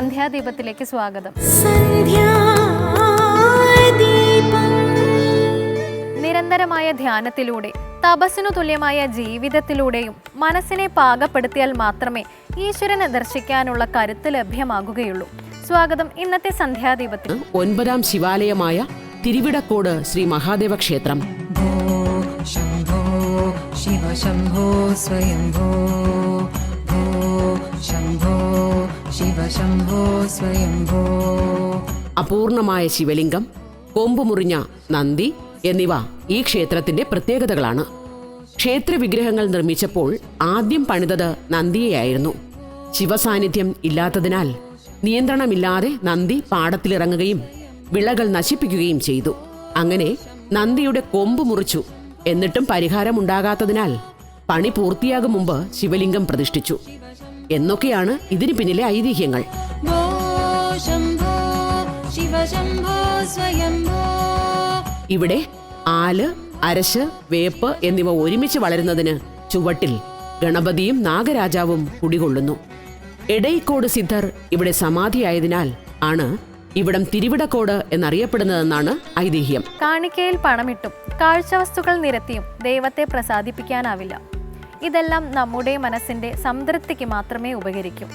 സന്ധ്യാദീപത്തിലേക്ക് സ്വാഗതം. നിരന്തരമായ ധ്യാനത്തിലൂടെ തപസ്സിനു തുല്യമായ ജീവിതത്തിലൂടെയും മനസ്സിനെ പാകപ്പെടുത്തിയാൽ മാത്രമേ ഈശ്വരനെ ദർശിക്കാനുള്ള കരുത്ത് ലഭ്യമാകുകയുള്ളൂ. സ്വാഗതം ഇന്നത്തെ സന്ധ്യാദീപത്തിൽ. ഒൻപതാം ശിവാലയമായ തിരുവിടക്കോട് ശ്രീ മഹാദേവ ക്ഷേത്രം. ശംഭോ ശിവ ശംഭോ സ്വയംഭോ. അപൂർണമായ ശിവലിംഗം കൊമ്പുമുറിഞ്ഞ നന്ദി എന്നിവ ഈ ക്ഷേത്രത്തിന്റെ പ്രത്യേകതകളാണ്. ക്ഷേത്ര വിഗ്രഹങ്ങൾ നിർമ്മിച്ചപ്പോൾ ആദ്യം പണിതത് നന്ദിയെയായിരുന്നു. ശിവസാന്നിധ്യം ഇല്ലാത്തതിനാൽ നിയന്ത്രണമില്ലാതെ നന്ദി പാടത്തിലിറങ്ങുകയും വിളകൾ നശിപ്പിക്കുകയും ചെയ്തു. അങ്ങനെ നന്ദിയുടെ കൊമ്പ് മുറിച്ചു എന്നിട്ടും പരിഹാരമുണ്ടാകാത്തതിനാൽ പണി പൂർത്തിയാകും മുമ്പ് ശിവലിംഗം പ്രതിഷ്ഠിച്ചു. എന്നൊക്കെയാണ് ഇതിനു പിന്നിലെ ഐതിഹ്യങ്ങൾ. ഇവിടെ ആൽ അരശ് വേപ്പ് എന്നിവ ഒരുമിച്ച് വളരുന്നതിന് ചുവട്ടിൽ ഗണപതിയും നാഗരാജാവും കുടികൊള്ളുന്നു. എടൈക്കോട് സിദ്ധർ ഇവിടെ സമാധിയായതിനാൽ ആണ് ഇവിടം തിരുവിടക്കോട് എന്നറിയപ്പെടുന്നതെന്നാണ് ഐതിഹ്യം. കാണിക്കയിൽ പണമിട്ടും കാഴ്ചവസ്തുക്കൾ നിരത്തിയും ദൈവത്തെ പ്രസാദിപ്പിക്കാനാവില്ല. ഇതെല്ലാം നമ്മുടെ മനസ്സിന്റെ സംതൃപ്തിക്ക് മാത്രമേ ഉപകരിക്കും.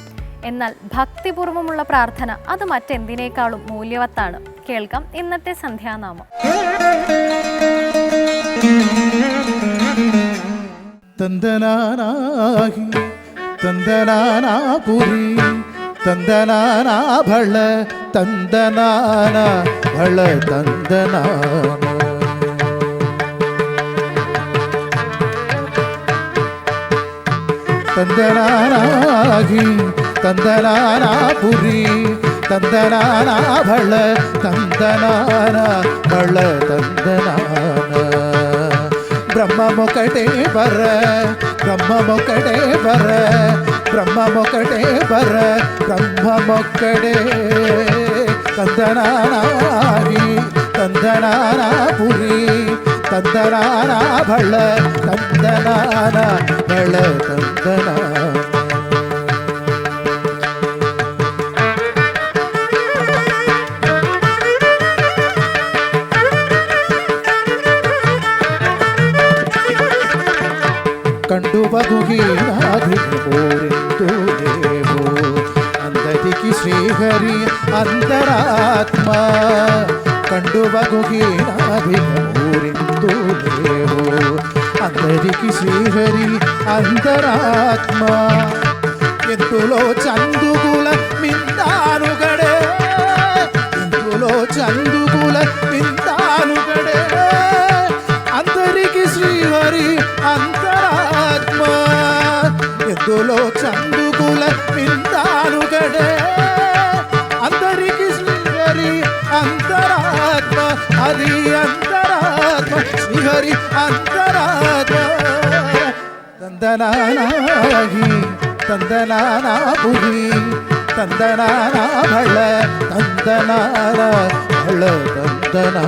എന്നാൽ ഭക്തിപൂർവമുള്ള പ്രാർത്ഥന അത് മറ്റെന്തിനേക്കാളും മൂല്യവത്താണ്. കേൾക്കാം ഇന്നത്തെ സന്ധ്യാനാമം. തന്തനാനാഹി തന്തനാനാപുരി തന്തനാനാഭള തന്തനാന ഭള തന്തനാന ತಂದನಾನ ತಂದನಾನಾಹಿ ತಂದನಾನಾಪುರಿ ತಂದನಾನಾ ಭಳ ತಂದನಾನ ಭಳ ತಂದನಾನ ಬ್ರಹ್ಮಮೊಕಟೇ ಬರ ಬ್ರಹ್ಮಮೊಕಟೇ ಬರ ಬ್ರಹ್ಮಮೊಕಟೇ ಬರ ಬ್ರಹ್ಮಮೊಕ್ಕಡೆ ತಂದನಾನಾಗಿ ತಂದನಾನಾಪುರಿ ತಂದನಾನ ಭಳ ತಂದನಾನ ಭಳ ತಂದನಾನ ಕಂಡು ಬಗುಗೀನಾಧಿಪೋರೆಂದು ದೇವೋ ಅಂದದಿಕಿ ಶ್ರೀಹರಿ ಅಂತರಾತ್ಮ ಕಂಡು ಬಗುಗೀನಾಧಿಪೋರೆಂದು శ్రీహరి అంతరాత్మ. ఎత్తులో చందుకుల మిందానుగడే ఎత్తులో చందుకుల మిందానుగడే అందరికి శ్రీహరి అంతరాత్మ. ఎద్దులో చందుకుల మిందానుగడే అందరికి శ్రీహరి అంతరాత్మ. అది అంతరాత్మ. శ్రీహరి అంతరాత్మ. ತಂದನಾನಾಗಿ ತಂದನಾನಾಪುರಿ ತಂದನಾನ ಭಳ ತಂದನಾನ ಭಳ ತಂದನಾ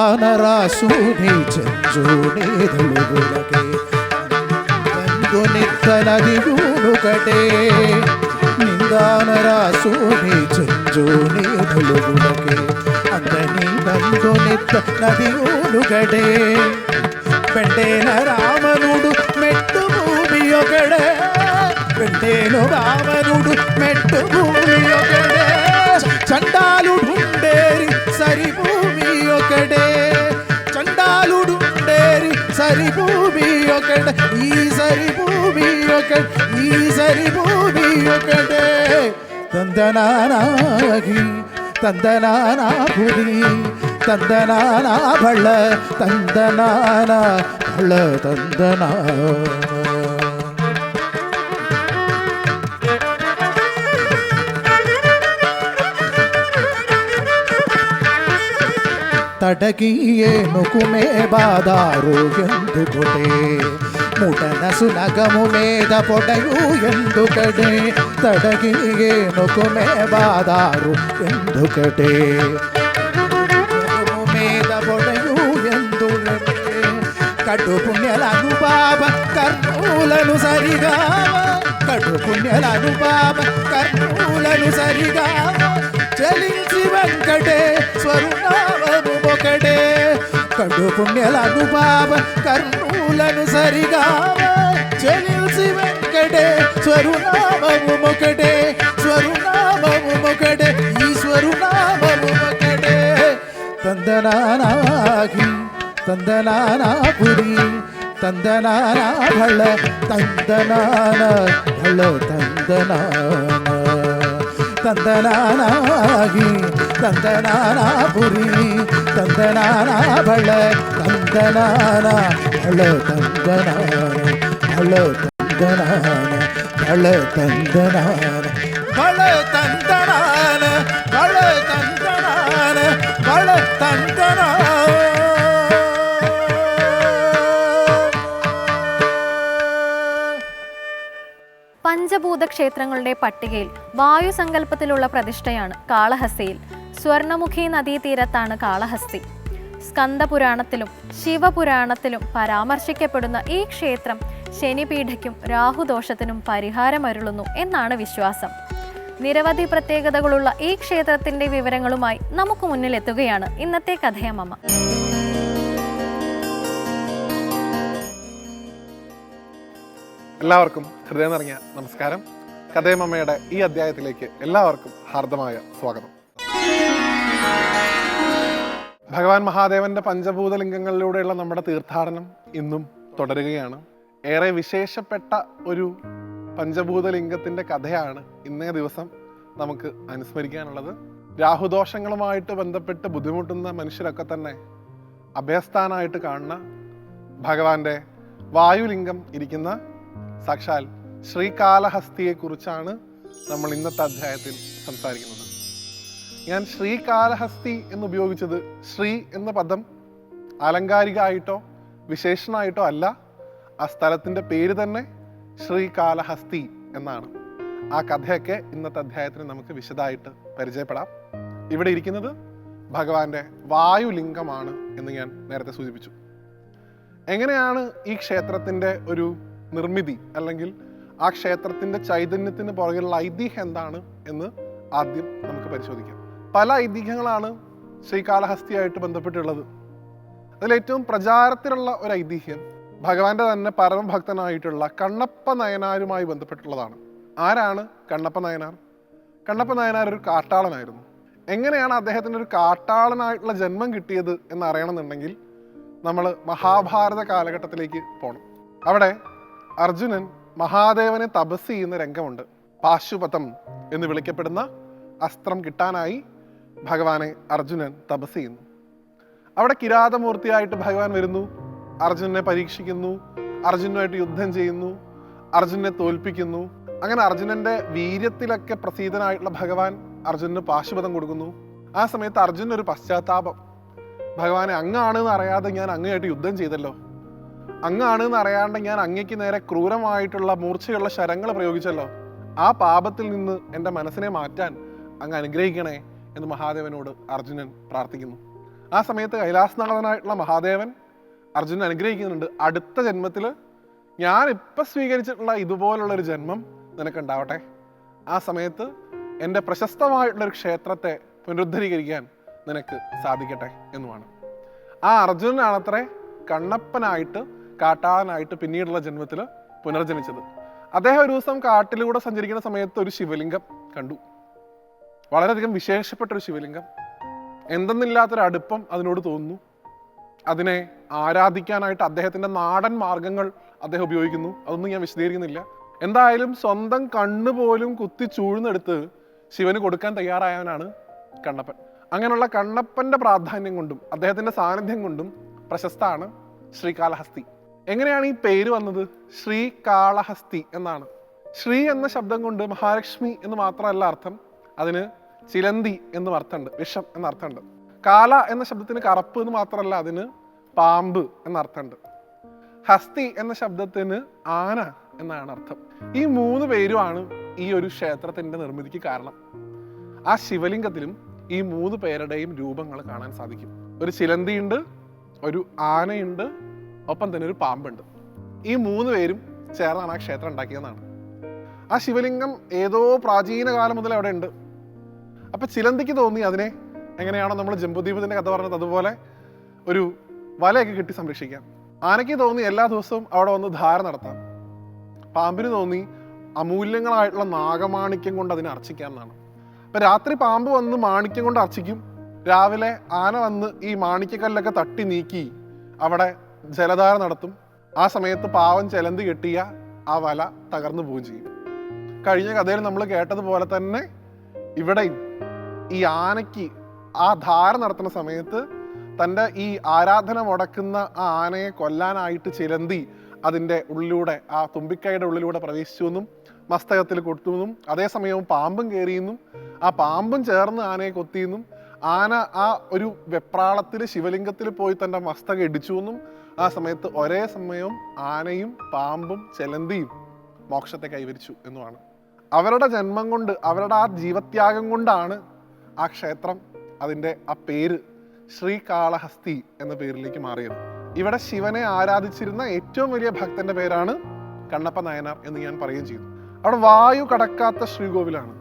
ನಿಂದಾನರಾಸೂನಿ ಚಂಜೋಣಿ ಧಳುಗುಲಗೆ నీకు నిక్కలగిగునుకటే నిందాన రాసుని చుంజుని తొలుగునకే అందని నందు నిత్త నదిగునుకటే పెంటేన రావణుడు మెట్టు భూమి ఒకడే పెంటేను రావణుడు మెట్టు భూమి ఒకడే చండాలుడు సరి భూమి ఒకటే ఈ సరి భూమి ఒకటే ఈ సరి భూమి ఒకటే. తందనానాగి తందనానా పురి తందనానా భళ్ళ తందనానా భళ్ళ తందనా ತಡಗಿ ಏನುಕುಮೇ ಬಾದಾರು ಎಂದುಕೊಡೆ ಮುಟನಸು ನಗಮು ಮೇದ ಪೊಡೆಯು ಎಂದು ಕಡೆ ತಡಗಿ ಏನುಕುಮೇ ಬಾದಾರು ಎಂದು ಕಡೆ ಮೇದ ಪೊಡೆಯು ಎಂದು ಕಡು ಪುಣ್ಯಲನು ಬಾಬ ಕರ್ನೂಲನು ಸರಿಗಾವ ಕಡು ಪುಣ್ಯಲನು ಬಾಬ ಕರ್ನೂಲನು ಸರಿಗಾವ చలించి వెంకటే స్వరునామము ఒకటే కడు పుణ్యలను పాప కర్ణూలను సరిగా చలించి వెంకటే స్వరునామము ఒకటే స్వరునామము ఒకటే ఈ స్వరునామము ఒకటే ತಂದನಾನಾಗಿ ತಂದನಾನಾಪುರಿ ತಂದನಾನ ಭಳ ತಂದನಾನ ಭಳ ತಂದನಾನ தந்தனானாகி தந்தனானா புரி தந்தனானா பழ தந்தனானா பழ தந்தனான பழ தந்தனான பழ தந்தனான பழ தந்த ക്ഷേത്രങ്ങളുടെ പട്ടികയിൽ വായുസങ്കല്പത്തിലുള്ള പ്രതിഷ്ഠയാണ് കാളഹസ്തിയിൽ. സ്വർണമുഖി നദീതീരത്താണ് കാളഹസ്തി. സ്കന്ദപുരാണത്തിലും ശിവപുരാണത്തിലും പരാമർശിക്കപ്പെടുന്ന ഈ ക്ഷേത്രം ശനിപീഠയ്ക്കും രാഹുദോഷത്തിനും പരിഹാരമരുളുന്നു എന്നാണ് വിശ്വാസം. നിരവധി പ്രത്യേകതകളുള്ള ഈ ക്ഷേത്രത്തിന്റെ വിവരങ്ങളുമായി നമുക്ക് മുന്നിലെത്തുകയാണ്. ഇന്നത്തെ കഥയമ്മ എല്ലാവർക്കും ഹൃദയം നിറഞ്ഞ നമസ്കാരം. കഥയമ്മയുടെ ഈ അധ്യായത്തിലേക്ക് എല്ലാവർക്കും ഹാർദമായ സ്വാഗതം. ഭഗവാൻ മഹാദേവന്റെ പഞ്ചഭൂത ലിംഗങ്ങളിലൂടെയുള്ള നമ്മുടെ തീർത്ഥാടനം ഇന്നും തുടരുകയാണ്. ഏറെ വിശേഷപ്പെട്ട ഒരു പഞ്ചഭൂത ലിംഗത്തിന്റെ കഥയാണ് ഇന്നേ ദിവസം നമുക്ക് അനുസ്മരിക്കാനുള്ളത്. രാഹുദോഷങ്ങളുമായിട്ട് ബന്ധപ്പെട്ട് ബുദ്ധിമുട്ടുന്ന മനുഷ്യരൊക്കെ തന്നെ അഭയസ്ഥാനായിട്ട് കാണുന്ന ഭഗവാന്റെ വായുലിംഗം ഇരിക്കുന്ന സാക്ഷാൽ ശ്രീകാലഹസ്തിയെക്കുറിച്ചാണ് നമ്മൾ ഇന്നത്തെ അധ്യായത്തിൽ സംസാരിക്കുന്നത്. ഞാൻ ശ്രീകാലഹസ്തി എന്ന് ഉപയോഗിച്ചത് ശ്രീ എന്ന പദം ആലങ്കാരികമായിട്ടോ വിശേഷണമായിട്ടോ അല്ല ആ സ്ഥലത്തിന്റെ പേര് തന്നെ ശ്രീകാലഹസ്തി എന്നാണ്. ആ കഥയൊക്കെ ഇന്നത്തെ അധ്യായത്തിന് നമുക്ക് വിശദമായിട്ട് പരിചയപ്പെടാം. ഇവിടെ ഇരിക്കുന്നത് ഭഗവാന്റെ വായുലിംഗമാണ് എന്ന് ഞാൻ നേരത്തെ സൂചിപ്പിച്ചു. എങ്ങനെയാണ് ഈ ക്ഷേത്രത്തിന്റെ ഒരു നിർമ്മിതി അല്ലെങ്കിൽ ആ ക്ഷേത്രത്തിന്റെ ചൈതന്യത്തിന് പുറകിലുള്ള ഐതിഹ്യം എന്താണ് എന്ന് ആദ്യം നമുക്ക് പരിശോധിക്കാം. പല ഐതിഹ്യങ്ങളാണ് ശ്രീകാലഹസ്തിയായിട്ട് ബന്ധപ്പെട്ടുള്ളത് അതിൽ ഏറ്റവും പ്രചാരത്തിലുള്ള ഒരു ഐതിഹ്യം ഭഗവാന്റെ തന്നെ പരമഭക്തനായിട്ടുള്ള കണ്ണപ്പ നയനാരുമായി ബന്ധപ്പെട്ടുള്ളതാണ്. ആരാണ് കണ്ണപ്പ നയനാർ? കണ്ണപ്പ നയനാർ ഒരു കാട്ടാളനായിരുന്നു. എങ്ങനെയാണ് അദ്ദേഹത്തിന് ഒരു കാട്ടാളനായിട്ടുള്ള ജന്മം കിട്ടിയത് എന്ന് അറിയണമെന്നുണ്ടെങ്കിൽ നമ്മൾ മഹാഭാരത കാലഘട്ടത്തിലേക്ക് പോകണം അവിടെ അർജുനൻ മഹാദേവനെ തപസ് ചെയ്യുന്ന രംഗമുണ്ട്. പാശുപതം എന്ന് വിളിക്കപ്പെടുന്ന അസ്ത്രം കിട്ടാനായി ഭഗവാനെ അർജുനൻ തപസ് ചെയ്യുന്നു. അവിടെ കിരാതമൂർത്തിയായിട്ട് ഭഗവാൻ വരുന്നു. അർജുനനെ പരീക്ഷിക്കുന്നു. അർജുനുമായിട്ട് യുദ്ധം ചെയ്യുന്നു. അർജുനെ തോൽപ്പിക്കുന്നു. അങ്ങനെ അർജുനന്റെ വീര്യത്തിലൊക്കെ പ്രസീതനായിട്ടുള്ള ഭഗവാൻ അർജുനന് പാശുപതം കൊടുക്കുന്നു. ആ സമയത്ത് അർജുനൊരു പശ്ചാത്താപം. ഭഗവാനെ അങ്ങാണെന്ന് അറിയാതെ ഞാൻ അങ്ങയായിട്ട് യുദ്ധം ചെയ്തല്ലോ. അങ്ങാണെന്ന് അറിയാണ്ട് ഞാൻ അങ്ങയ്ക്ക് നേരെ ക്രൂരമായിട്ടുള്ള മൂർച്ചയുള്ള ശരങ്ങൾ പ്രയോഗിച്ചല്ലോ. ആ പാപത്തിൽ നിന്ന് എന്റെ മനസ്സിനെ മാറ്റാൻ അങ്ങ് അനുഗ്രഹിക്കണേ എന്ന് മഹാദേവനോട് അർജുനൻ പ്രാർത്ഥിക്കുന്നു. ആ സമയത്ത് കൈലാസനാഥനായിട്ടുള്ള മഹാദേവൻ അർജുനൻ അനുഗ്രഹിക്കുന്നുണ്ട്. അടുത്ത ജന്മത്തിൽ ഞാൻ ഇപ്പം സ്വീകരിച്ചിട്ടുള്ള ഇതുപോലുള്ള ഒരു ജന്മം നിനക്കുണ്ടാവട്ടെ. ആ സമയത്ത് എന്റെ പ്രശസ്തമായിട്ടുള്ളൊരു ക്ഷേത്രത്തെ പുനരുദ്ധരീകരിക്കാൻ നിനക്ക് സാധിക്കട്ടെ എന്നുമാണ്. ആ അർജുനനാണത്രേ കണ്ണപ്പനായിട്ട് കാട്ടാളനായിട്ട് പിന്നീടുള്ള ജന്മത്തിൽ പുനർജനിച്ചത്. അദ്ദേഹം ഒരു ദിവസം കാട്ടിലൂടെ സഞ്ചരിക്കുന്ന സമയത്ത് ഒരു ശിവലിംഗം കണ്ടു. വളരെയധികം വിശേഷപ്പെട്ട ഒരു ശിവലിംഗം. എന്തെന്നില്ലാത്തൊരു അടുപ്പം അതിനോട് തോന്നുന്നു. അതിനെ ആരാധിക്കാനായിട്ട് അദ്ദേഹത്തിന്റെ നാടൻ മാർഗങ്ങൾ അദ്ദേഹം ഉപയോഗിക്കുന്നു. അതൊന്നും ഞാൻ വിശദീകരിക്കുന്നില്ല. എന്തായാലും സ്വന്തം കണ്ണ് പോലും കുത്തി ചൂഴ്ന്നെടുത്ത് ശിവന് കൊടുക്കാൻ തയ്യാറായവനാണ് കണ്ണപ്പൻ. അങ്ങനെയുള്ള കണ്ണപ്പന്റെ പ്രാധാന്യം കൊണ്ടും അദ്ദേഹത്തിന്റെ സാന്നിധ്യം കൊണ്ടും പ്രശസ്തമാണ് ശ്രീകാളഹസ്തി. എങ്ങനെയാണ് ഈ പേര് വന്നത്? ശ്രീ കാളഹസ്തി എന്നാണ്. ശ്രീ എന്ന ശബ്ദം കൊണ്ട് മഹാലക്ഷ്മി എന്ന് മാത്രമല്ല അർത്ഥം അതിന് ചിലന്തി എന്നും അർത്ഥമുണ്ട് വിഷം എന്ന അർത്ഥമുണ്ട്. കാല എന്ന ശബ്ദത്തിന് കറുപ്പ് എന്ന് മാത്രമല്ല അതിന് പാമ്പ് എന്ന അർത്ഥമുണ്ട്. ഹസ്തി എന്ന ശബ്ദത്തിന് ആന എന്നാണ് അർത്ഥം. ഈ മൂന്ന് പേരുമാണ് ഈ ഒരു ക്ഷേത്രത്തിന്റെ നിർമ്മിതിക്ക് കാരണം. ആ ശിവലിംഗത്തിലും ഈ മൂന്ന് പേരുടെയും രൂപങ്ങൾ കാണാൻ സാധിക്കും. ഒരു ചിലന്തിയുണ്ട് ഒരു ആനയുണ്ട് ഒപ്പം തന്നെ ഒരു പാമ്പുണ്ട്. ഈ മൂന്ന് പേരും ചേർന്നാണ് ആ ക്ഷേത്രം ഉണ്ടാക്കിയതെന്നാണ്. ആ ശിവലിംഗം ഏതോ പ്രാചീന കാലം മുതൽ അവിടെ ഉണ്ട്. അപ്പൊ ചിലന്തിക്ക് തോന്നി അതിനെ എങ്ങനെയാണോ നമ്മൾ ജമ്പുദ്വീപത്തിന്റെ കഥ പറഞ്ഞത് അതുപോലെ ഒരു വലയൊക്കെ കെട്ടി സംരക്ഷിക്കാം. ആനയ്ക്ക് തോന്നി എല്ലാ ദിവസവും അവിടെ വന്ന് ധാര നടത്താം. പാമ്പിന് തോന്നി അമൂല്യങ്ങളായിട്ടുള്ള നാഗമാണിക്യം കൊണ്ട് അതിനെ അർച്ചിക്കാം എന്നാണ്. അപ്പൊ രാത്രി പാമ്പ് വന്ന് മാണിക്യം കൊണ്ട് അർച്ചിക്കും. രാവിലെ ആന വന്ന് ഈ മാണിക്യക്കല്ലൊക്കെ തട്ടി നീക്കി അവിടെ ജലധാര നടത്തും. ആ സമയത്ത് പാവം ചെലന്ത് കെട്ടിയ ആ വല തകർന്നു പോവുകയും ചെയ്യും. കഴിഞ്ഞ കഥയിൽ നമ്മൾ കേട്ടതുപോലെ തന്നെ ഇവിടെയും ഈ ആനയ്ക്ക് ആ ധാര നടത്തുന്ന സമയത്ത് തന്റെ ഈ ആരാധന മുടക്കുന്ന ആ ആനയെ കൊല്ലാനായിട്ട് ചിലന്തി അതിന്റെ ഉള്ളിലൂടെ ആ തുമ്പിക്കൈയുടെ ഉള്ളിലൂടെ പ്രവേശിച്ചു എന്നും മസ്തകത്തിൽ കൊത്തുമെന്നും അതേസമയവും പാമ്പും കയറിയെന്നും ആ പാമ്പും ചേർന്ന് ആനയെ കൊത്തിയെന്നും ആന ആ ഒരു വെപ്രാളത്തിൽ ശിവലിംഗത്തിൽ പോയി തന്റെ മസ്തകം ഇടിച്ചു എന്നും ആ സമയത്ത് ഒരേ സമയവും ആനയും പാമ്പും ചെലന്തിയും മോക്ഷത്തെ കൈവരിച്ചു എന്നുമാണ്. അവരുടെ ജന്മം കൊണ്ട് അവരുടെ ആ ജീവത്യാഗം കൊണ്ടാണ് ആ ക്ഷേത്രം അതിന്റെ ആ പേര് ശ്രീകാളഹസ്തി എന്ന പേരിലേക്ക് മാറിയത്. ഇവിടെ ശിവനെ ആരാധിച്ചിരുന്ന ഏറ്റവും വലിയ ഭക്തന്റെ പേരാണ് കണ്ണപ്പ നായനാർ എന്ന് ഞാൻ പറയുകയും ചെയ്തു. അവിടെ വായു കടക്കാത്ത ശ്രീകോവിലാണ്.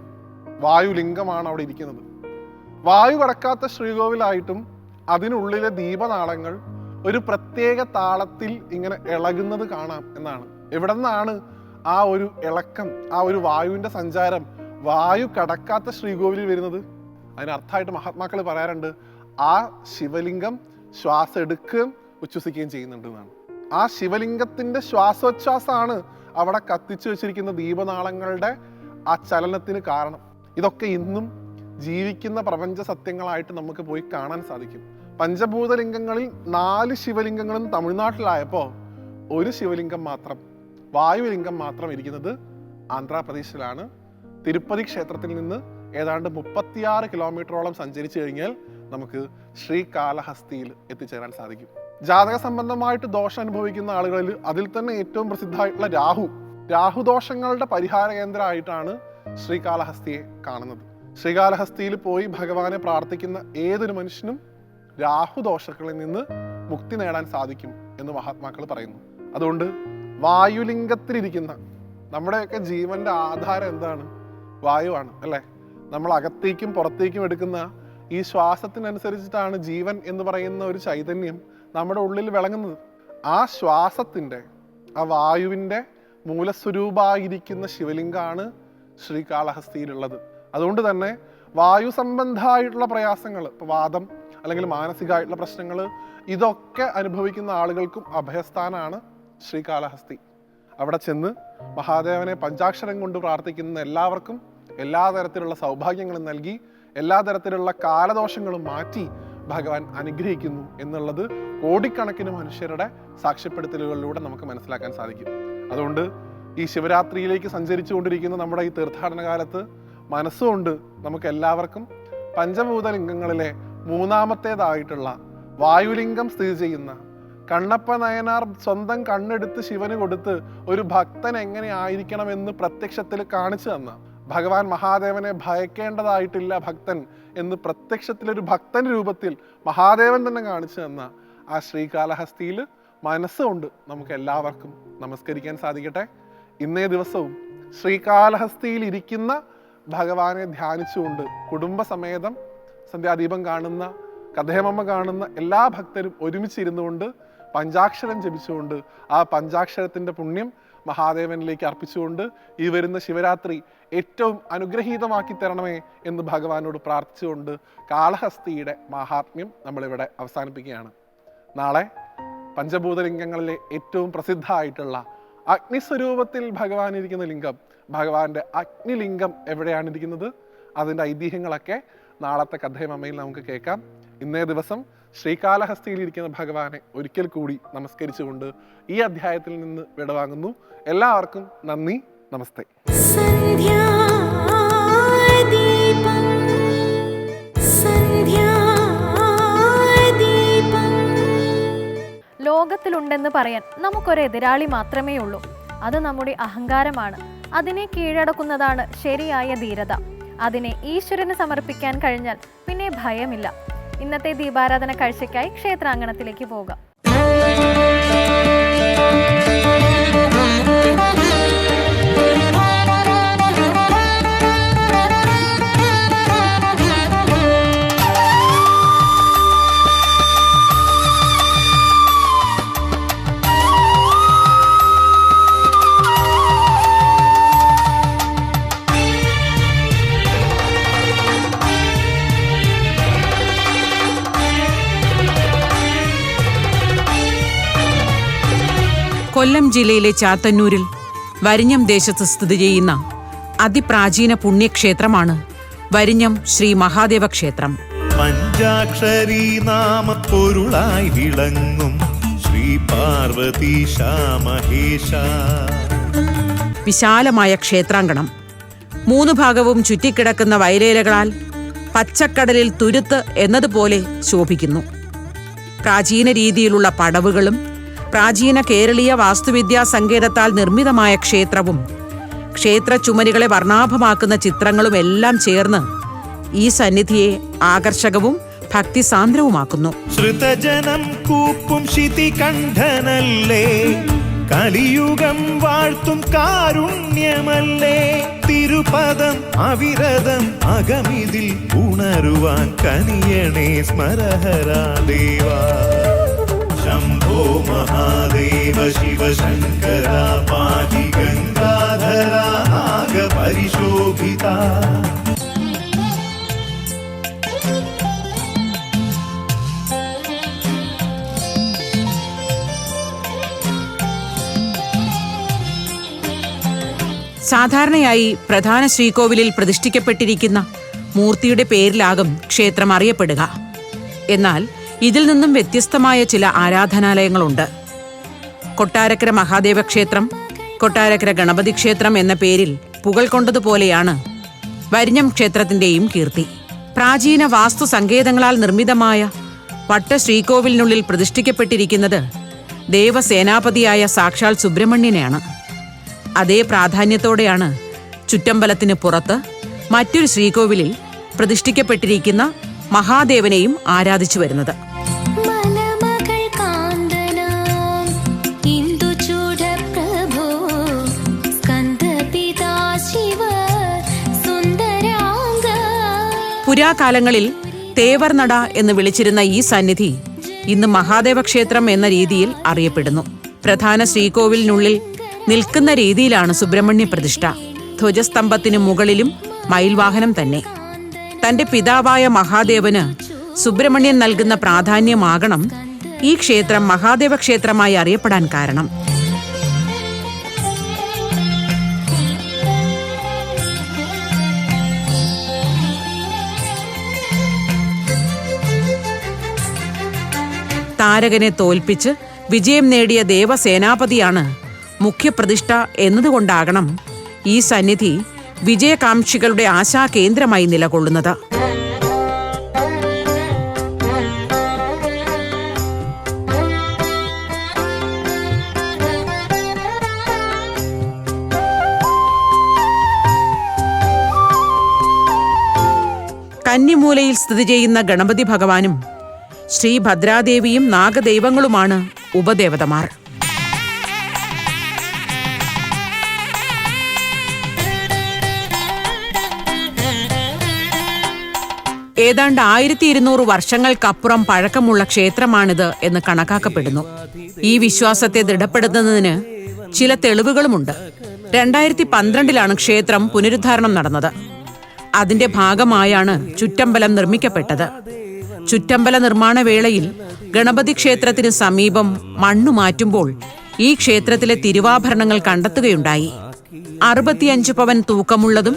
വായുലിംഗമാണ് അവിടെ ഇരിക്കുന്നത്. വായു കടക്കാത്ത ശ്രീകോവിലായിട്ടും അതിനുള്ളിലെ ദീപനാളങ്ങൾ ഒരു പ്രത്യേക താളത്തിൽ ഇങ്ങനെ ഇളകുന്നത് കാണാം എന്നാണ്. എവിടെ നിന്നാണ് ആ ഒരു ഇളക്കം ആ ഒരു വായുവിന്റെ സഞ്ചാരം വായു കടക്കാത്ത ശ്രീകോവിലിൽ വരുന്നത്? അതിനർത്ഥമായിട്ട് മഹാത്മാക്കൾ പറയാറുണ്ട് ആ ശിവലിംഗം ശ്വാസം എടുക്കുകയും ഉച്ഛ്വസിക്കുകയും ചെയ്യുന്നുണ്ട് എന്നാണ്. ആ ശിവലിംഗത്തിന്റെ ശ്വാസോച്ഛ്വാസമാണ് അവിടെ കത്തിച്ചു വെച്ചിരിക്കുന്ന ദീപനാളങ്ങളുടെ ആ ചലനത്തിന് കാരണം. ഇതൊക്കെ ഇന്നും ജീവിക്കുന്ന പ്രപഞ്ച സത്യങ്ങളായിട്ട് നമുക്ക് പോയി കാണാൻ സാധിക്കും. പഞ്ചഭൂതലിംഗങ്ങളിൽ നാല് ശിവലിംഗങ്ങളും തമിഴ്നാട്ടിലായപ്പോൾ ഒരു ശിവലിംഗം മാത്രം വായുലിംഗം മാത്രം ഇരിക്കുന്നത് ആന്ധ്രാപ്രദേശിലാണ്. തിരുപ്പതി ക്ഷേത്രത്തിൽ നിന്ന് ഏതാണ്ട് മുപ്പത്തിയാറ് കിലോമീറ്ററോളം സഞ്ചരിച്ചു കഴിഞ്ഞാൽ നമുക്ക് ശ്രീകാലഹസ്തിയിൽ എത്തിച്ചേരാൻ സാധിക്കും. ജാതക സംബന്ധമായിട്ട് ദോഷം അനുഭവിക്കുന്ന ആളുകളിൽ അതിൽ തന്നെ ഏറ്റവും പ്രസിദ്ധമായിട്ടുള്ള രാഹു. രാഹു ദോഷങ്ങളുടെ പരിഹാര കേന്ദ്രമായിട്ടാണ് ശ്രീകാലഹസ്തിയെ കാണുന്നത്. ശ്രീകാലഹസ്തിയിൽ പോയി ഭഗവാനെ പ്രാർത്ഥിക്കുന്ന ഏതൊരു മനുഷ്യനും രാഹുദോഷങ്ങളിൽ നിന്ന് മുക്തി നേടാൻ സാധിക്കും എന്ന് മഹാത്മാക്കൾ പറയുന്നു. അതുകൊണ്ട് വായുലിംഗത്തിലിരിക്കുന്ന നമ്മുടെയൊക്കെ ജീവന്റെ ആധാരം എന്താണ്? വായുവാണ് അല്ലേ? നമ്മൾ അകത്തേക്കും പുറത്തേക്കും എടുക്കുന്ന ഈ ശ്വാസത്തിനനുസരിച്ചിട്ടാണ് ജീവൻ എന്ന് പറയുന്ന ഒരു ചൈതന്യം നമ്മുടെ ഉള്ളിൽ വിളങ്ങുന്നത്. ആ ശ്വാസത്തിന്റെ ആ വായുവിന്റെ മൂലസ്വരൂപമായിരിക്കുന്ന ശിവലിംഗമാണ് ശ്രീകാളഹസ്തിയിലുള്ളത്. അതുകൊണ്ട് തന്നെ വായു സംബന്ധമായിട്ടുള്ള പ്രയാസങ്ങൾ ഇപ്പോൾ വാദം അല്ലെങ്കിൽ മാനസികമായിട്ടുള്ള പ്രശ്നങ്ങൾ ഇതൊക്കെ അനുഭവിക്കുന്ന ആളുകൾക്കും അഭയസ്ഥാനാണ് ശ്രീകാലഹസ്തി അവിടെ ചെന്ന് മഹാദേവനെ പഞ്ചാക്ഷരം കൊണ്ട് പ്രാർത്ഥിക്കുന്ന എല്ലാവർക്കും എല്ലാ തരത്തിലുള്ള സൗഭാഗ്യങ്ങളും നൽകി എല്ലാ തരത്തിലുള്ള കാലദോഷങ്ങളും മാറ്റി ഭഗവാൻ അനുഗ്രഹിക്കുന്നു എന്നുള്ളത് കോടിക്കണക്കിന് മനുഷ്യരുടെ സാക്ഷ്യപ്പെടുത്തലുകളിലൂടെ നമുക്ക് മനസ്സിലാക്കാൻ സാധിക്കും. അതുകൊണ്ട് ഈ ശിവരാത്രിയിലേക്ക് സഞ്ചരിച്ചുകൊണ്ടിരിക്കുന്ന നമ്മുടെ ഈ തീർത്ഥാടന കാലത്ത് മനസ്സുകൊണ്ട് നമുക്ക് എല്ലാവർക്കും പഞ്ചഭൂതലിംഗങ്ങളിലെ മൂന്നാമത്തേതായിട്ടുള്ള വായുലിംഗം സ്ഥിതി ചെയ്യുന്ന കണ്ണപ്പ നയനാർ സ്വന്തം കണ്ണെടുത്ത് ശിവന് കൊടുത്ത് ഒരു ഭക്തൻ എങ്ങനെ ആയിരിക്കണമെന്ന് പ്രത്യക്ഷത്തിൽ കാണിച്ചു തന്ന. ഭഗവാൻ മഹാദേവനെ ഭയക്കേണ്ടതായിട്ടില്ല ഭക്തൻ എന്ന് പ്രത്യക്ഷത്തിൽ ഒരു ഭക്തൻ രൂപത്തിൽ മഹാദേവൻ തന്നെ കാണിച്ചു തന്ന. ആ ശ്രീകാലഹസ്തിയിൽ മനസ്സുകൊണ്ട് നമുക്ക് എല്ലാവർക്കും നമസ്കരിക്കാൻ സാധിക്കട്ടെ. ഇന്നേ ദിവസവും ശ്രീകാലഹസ്തിയിൽ ഇരിക്കുന്ന ഭഗവാനെ ധ്യാനിച്ചുകൊണ്ട് കുടുംബസമേതം സന്ധ്യാദീപം കാണുന്ന കഥേമമ്മ കാണുന്ന എല്ലാ ഭക്തരും ഒരുമിച്ചിരുന്നുകൊണ്ട് പഞ്ചാക്ഷരം ജപിച്ചുകൊണ്ട് ആ പഞ്ചാക്ഷരത്തിന്റെ പുണ്യം മഹാദേവനിലേക്ക് അർപ്പിച്ചുകൊണ്ട് ഈ വരുന്ന ശിവരാത്രി ഏറ്റവും അനുഗ്രഹീതമാക്കി തരണമേ എന്ന് ഭഗവാനോട് പ്രാർത്ഥിച്ചുകൊണ്ട് കാളഹസ്തിയുടെ മഹാത്മ്യം നമ്മളിവിടെ അവസാനിപ്പിക്കുകയാണ്. നാളെ പഞ്ചഭൂതലിംഗങ്ങളിലെ ഏറ്റവും പ്രസിദ്ധമായിട്ടുള്ള അഗ്നിസ്വരൂപത്തിൽ ഭഗവാൻ ഇരിക്കുന്ന ലിംഗം ഭഗവാന്റെ അഗ്നിലിംഗം എവിടെയാണ് ഇരിക്കുന്നത് അതിന്റെ ഐതിഹ്യങ്ങളൊക്കെ നാളത്തെ കഥയമമ്മയിൽ നമുക്ക് കേൾക്കാം. ഇന്നേ ദിവസം ശ്രീകാലഹസ്തിയിലിരിക്കുന്ന ഭഗവാനെ ഒരിക്കൽ കൂടി നമസ്കരിച്ചുകൊണ്ട് ഈ അധ്യായത്തിൽ നിന്ന് വിടവാങ്ങുന്നു. എല്ലാവർക്കും നന്ദി നമസ്തേ. സന്ധ്യാദീപം സന്ധ്യാദീപം. ലോകത്തിലുണ്ട് ഉണ്ടെന്ന് പറയാൻ നമുക്കൊരു എതിരാളി മാത്രമേ ഉള്ളൂ. അത് നമ്മുടെ അഹങ്കാരമാണ്. അതിനെ കീഴടക്കുന്നതാണ് ശരിയായ ധീരത. അതിനെ ഈശ്വരന് സമർപ്പിക്കാൻ കഴിഞ്ഞാൽ പിന്നെ ഭയമില്ല. ഇന്നത്തെ ദീപാരാധന കാഴ്ചയ്ക്കായി ക്ഷേത്രാങ്കണത്തിലേക്ക് പോകാം. കൊല്ലം ജില്ലയിലെ ചാത്തന്നൂരിൽ വരിഞ്ഞം ദേശത്ത് സ്ഥിതി ചെയ്യുന്ന അതിപ്രാചീന പുണ്യക്ഷേത്രമാണ് വരിഞ്ഞം ശ്രീ മഹാദേവ ക്ഷേത്രം. പഞ്ചാക്ഷരി നാമപ്പൊരുളായി വിളങ്ങും ശ്രീ പാർവതീശ മഹേശ വിശാലമായ ക്ഷേത്രാങ്കണം. മൂന്ന് ഭാഗവും ചുറ്റിക്കിടക്കുന്ന വയലേലകളാൽ പച്ചക്കടലിൽ തുരുത്ത് എന്നതുപോലെ ശോഭിക്കുന്നു. പ്രാചീന രീതിയിലുള്ള പടവുകളും പ്രാചീന കേരളീയ വാസ്തുവിദ്യാ സങ്കേതത്താൽ നിർമ്മിതമായ ക്ഷേത്രവും ക്ഷേത്ര ചുമരുകളെ വർണാഭമാക്കുന്ന ചിത്രങ്ങളും എല്ലാം ചേർന്ന് ഈ സന്നിധിയെ ആകർഷകവും ഭക്തിസാന്ദ്രവുമാക്കുന്നു. ശ്രുതജനം കൂപ്പും ശിതികണ്ഠനല്ലേ? കലിയുഗം വാഴ്ത്തും കാരുണ്യമല്ലേ? തിരുപദം അവിരതം അകമിതിൽ ഉണരുവാൻ കനിയണേ സ്മരഹരാ ദേവാ മഹാദേവ ശിവശങ്കര പാതി ഗംഗാധര നാഗപരിശോഭിത സാധാരണയായി പ്രധാന ശ്രീകോവിലിൽ പ്രതിഷ്ഠിക്കപ്പെട്ടിരിക്കുന്ന മൂർത്തിയുടെ പേരിലാകും ക്ഷേത്രം അറിയപ്പെടുക. എന്നാൽ ഇതിൽ നിന്നും വ്യത്യസ്തമായ ചില ആരാധനാലയങ്ങളുണ്ട്. കൊട്ടാരക്കര മഹാദേവ ക്ഷേത്രം കൊട്ടാരക്കര ഗണപതി ക്ഷേത്രം എന്ന പേരിൽ പുകൾ കൊണ്ടതുപോലെയാണ് വരിഞ്ഞം ക്ഷേത്രത്തിന്റെയും കീർത്തി. പ്രാചീന വാസ്തു സങ്കേതങ്ങളാൽ നിർമ്മിതമായ വട്ട ശ്രീകോവിലിനുള്ളിൽ പ്രതിഷ്ഠിക്കപ്പെട്ടിരിക്കുന്നത് ദേവസേനാപതിയായ സാക്ഷാൽ സുബ്രഹ്മണ്യനെയാണ്. അതേ പ്രാധാന്യത്തോടെയാണ് ചുറ്റമ്പലത്തിന് പുറത്ത് മറ്റൊരു ശ്രീകോവിലിൽ പ്രതിഷ്ഠിക്കപ്പെട്ടിരിക്കുന്ന മഹാദേവനെയും ആരാധിച്ചു വരുന്നത് പുരാകാലങ്ങളിൽ തേവർനട എന്ന് വിളിച്ചിരുന്ന ഈ സന്നിധി ഇന്ന് മഹാദേവ ക്ഷേത്രം എന്ന രീതിയിൽ അറിയപ്പെടുന്നു. പ്രധാന ശ്രീകോവിലിനുള്ളിൽ നിൽക്കുന്ന രീതിയിലാണ് സുബ്രഹ്മണ്യ പ്രതിഷ്ഠ. ധ്വജസ്തംഭത്തിന് മുകളിലും മയിൽവാഹനം തന്നെ. തന്റെ പിതാവായ മഹാദേവന് സുബ്രഹ്മണ്യൻ നൽകുന്ന പ്രാധാന്യമാകണം ഈ ക്ഷേത്രം മഹാദേവ ക്ഷേത്രമായി അറിയപ്പെടാൻ കാരണം. താരകനെ തോൽപ്പിച്ച് വിജയം നേടിയ ദേവസേനാപതിയാണ് മുഖ്യപ്രതിഷ്ഠ എന്നതുകൊണ്ടാകണം ഈ സന്നിധി വിജയകാംക്ഷികളുടെ ആശാകേന്ദ്രമായി നിലകൊള്ളുന്നത്. കന്നിമൂലയിൽ സ്ഥിതി ചെയ്യുന്ന ഗണപതി ഭഗവാനും ശ്രീ ഭദ്രാദേവിയും നാഗദൈവങ്ങളുമാണ് ഉപദേവതമാർ. ഏതാണ്ട് ആയിരത്തി ഇരുന്നൂറ് വർഷങ്ങൾക്കപ്പുറം പഴക്കമുള്ള ക്ഷേത്രമാണിത് എന്ന് കണക്കാക്കപ്പെടുന്നു. ഈ വിശ്വാസത്തെ ദൃഢപ്പെടുത്തുന്നതിന് ചില തെളിവുകളുമുണ്ട്. രണ്ടായിരത്തി പന്ത്രണ്ടിലാണ് ക്ഷേത്രം പുനരുദ്ധാരണം നടന്നത്. അതിന്റെ ഭാഗമായാണ് ചുറ്റമ്പലം നിർമ്മിക്കപ്പെട്ടത്. ചുറ്റമ്പല നിർമ്മാണ വേളയിൽ ഗണപതി ക്ഷേത്രത്തിന് സമീപം മണ്ണു മാറ്റുമ്പോൾ ഈ ക്ഷേത്രത്തിലെ തിരുവാഭരണങ്ങൾ കണ്ടെത്തുകയുണ്ടായി. അറുപത്തിയഞ്ച് പവൻ തൂക്കമുള്ളതും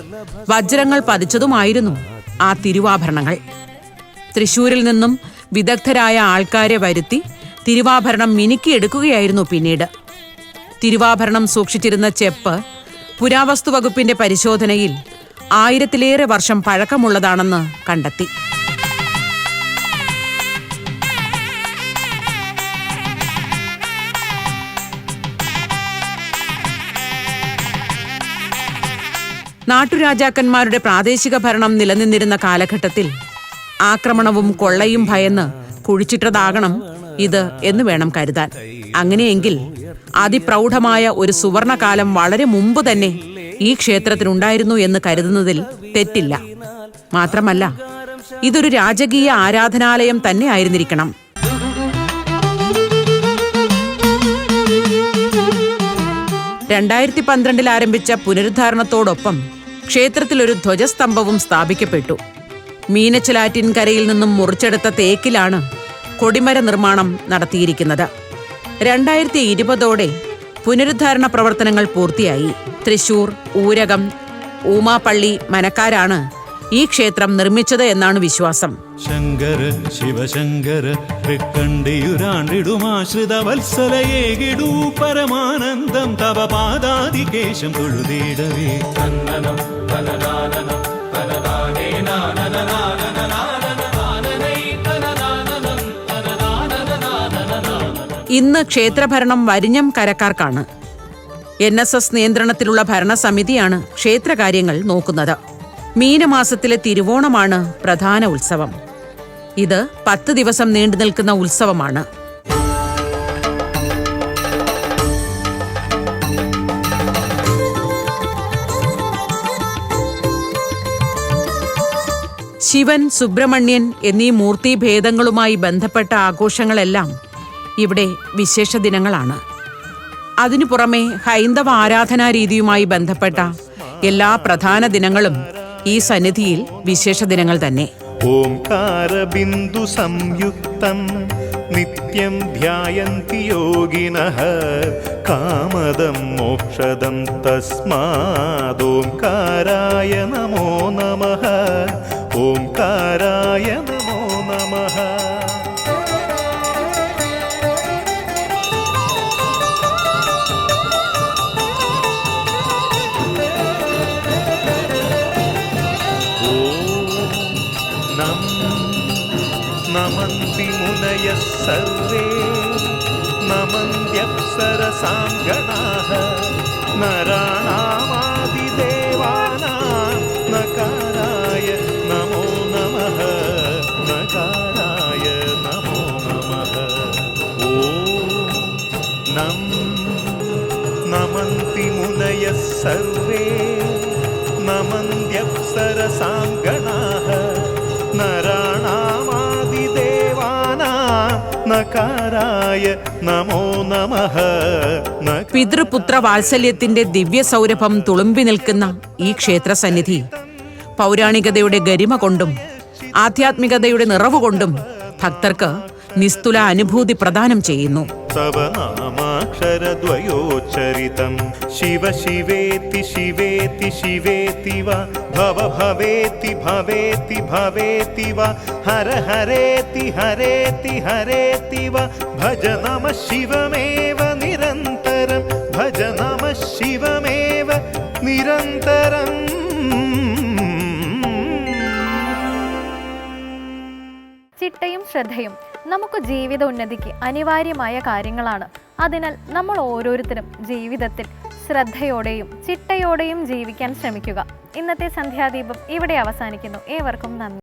വജ്രങ്ങൾ പതിച്ചതുമായിരുന്നു ആ തിരുവാഭരണങ്ങൾ. തൃശൂരിൽ നിന്നും വിദഗ്ധരായ ആൾക്കാരെ വരുത്തി തിരുവാഭരണം മിനുക്കിയെടുക്കുകയായിരുന്നു പിന്നീട്. തിരുവാഭരണം സൂക്ഷിച്ചിരുന്ന ചെപ്പ് പുരാവസ്തു വകുപ്പിന്റെ പരിശോധനയിൽ ആയിരത്തിലേറെ വർഷം പഴക്കമുള്ളതാണെന്ന് കണ്ടെത്തി. നാട്ടുരാജാക്കന്മാരുടെ പ്രാദേശിക ഭരണം നിലനിന്നിരുന്ന കാലഘട്ടത്തിൽ ആക്രമണവും കൊള്ളയും ഭയന്ന് കുഴിച്ചിട്ടതാകണം ഇത് എന്ന് വേണം കരുതാൻ. അങ്ങനെയെങ്കിൽ അതിപ്രൗഢമായ ഒരു സുവർണകാലം വളരെ മുമ്പ് തന്നെ ഈ ക്ഷേത്രത്തിനുണ്ടായിരുന്നു എന്ന് കരുതുന്നതിൽ തെറ്റില്ല. മാത്രമല്ല ഇതൊരു രാജകീയ ആരാധനാലയം തന്നെ ആയിരുന്നിരിക്കണം. രണ്ടായിരത്തി പന്ത്രണ്ടിൽ ആരംഭിച്ച പുനരുദ്ധാരണത്തോടൊപ്പം ക്ഷേത്രത്തിലൊരു ധ്വജസ്തംഭവും സ്ഥാപിക്കപ്പെട്ടു. മീനച്ചലാറ്റിൻകരയിൽ നിന്നും മുറിച്ചെടുത്ത തേക്കിലാണ് കൊടിമര നിർമ്മാണം നടത്തിയിരിക്കുന്നത്. രണ്ടായിരത്തി ഇരുപതോടെ പുനരുദ്ധാരണ പ്രവർത്തനങ്ങൾ പൂർത്തിയായി. തൃശൂർ ഊരകം ഊമാപ്പള്ളി മനക്കാരാണ് ഈ ക്ഷേത്രം നിർമ്മിച്ചത് എന്നാണ് വിശ്വാസം. ശങ്കര ശിവശങ്കര തൃക്കണ്ടിയുരാണ്ടിടുമാശ്രിത വത്സലയേകിടൂ പരമാനന്ദം തവ പാദാതികേശം തൊഴുതേടവേ. ഇന്ന് ക്ഷേത്രഭരണം വരിഞ്ഞം കരക്കാർക്കാണ് എൻ എസ് എസ് നിയന്ത്രണത്തിലുള്ള ഭരണസമിതിയാണ് ക്ഷേത്രകാര്യങ്ങൾ നോക്കുന്നത് മീനമാസത്തിലെ തിരുവോണമാണ് പ്രധാന ഉത്സവം. ഇത് പത്ത് ദിവസം നീണ്ടു നിൽക്കുന്ന ഉത്സവമാണ്. ശിവൻ സുബ്രഹ്മണ്യൻ എന്നീ മൂർത്തിഭേദങ്ങളുമായി ബന്ധപ്പെട്ട ആഘോഷങ്ങളെല്ലാം ഇവിടെ വിശേഷ ദിനങ്ങളാണ്. അതിനു പുറമെ ഹൈന്ദവ ആരാധനാ രീതിയുമായി ബന്ധപ്പെട്ട എല്ലാ പ്രധാന ദിനങ്ങളും ഈ സന്നിധിയിൽ വിശേഷ ദിനങ്ങൾ തന്നെ. ഓംകാരബിന്ദു സംയുക്തം നിത്യം ധ്യായന്തി യോഗിനഃ കാമദം മോക്ഷദം തസ്മാദോംകാരായ നമോ നമ. ഓംകാരായ नं नमन्ति मुनयः सर्वे। नमन्त्यप्सरसां गणाः। नराणामादिदेवानां नकाराय नमो नमः। नकाराय नमो नमः। ॐ नं नमन्ति मुनयः सर्वे। नमन्त्यप्सरसां गणाः। നമഃ പിതൃപുത്ര വാത്സല്യത്തിന്റെ ദിവ്യ സൗരഭം തുളുമ്പി നിൽക്കുന്ന ഈ ക്ഷേത്ര സന്നിധി പൗരാണികതയുടെ ഗരിമ കൊണ്ടും ആധ്യാത്മികതയുടെ നിറവുകൊണ്ടും ഭക്തർക്ക് നിസ്തുല അനുഭൂതി പ്രദാനം ചെയ്യുന്നു. തവ നാമാക്ഷരദ്വയോച്ചരിതം ശിവ ശിവേതി ശിവേതി ശിവേതി വ ഭവ ഭവേതി ഭവേതി ഭവേതി വ ഹര ഹരേതി ഹരേതി ഹരേതി വ ഭജ നമ ശിവമേവ നിരന്തരം ഭജ നമ ശിവമേവ നിരന്തരം ചിട്ടയും ശ്രദ്ധയും നമുക്ക് ജീവിത ഉന്നതിക്ക് അനിവാര്യമായ കാര്യങ്ങളാണ്. അതിനാൽ നമ്മൾ ഓരോരുത്തരും ജീവിതത്തിൽ ശ്രദ്ധയോടെയും ചിട്ടയോടെയും ജീവിക്കാൻ ശ്രമിക്കുക. ഇന്നത്തെ സന്ധ്യാദീപം ഇവിടെ അവസാനിക്കുന്നു. ഏവർക്കും നന്ദി.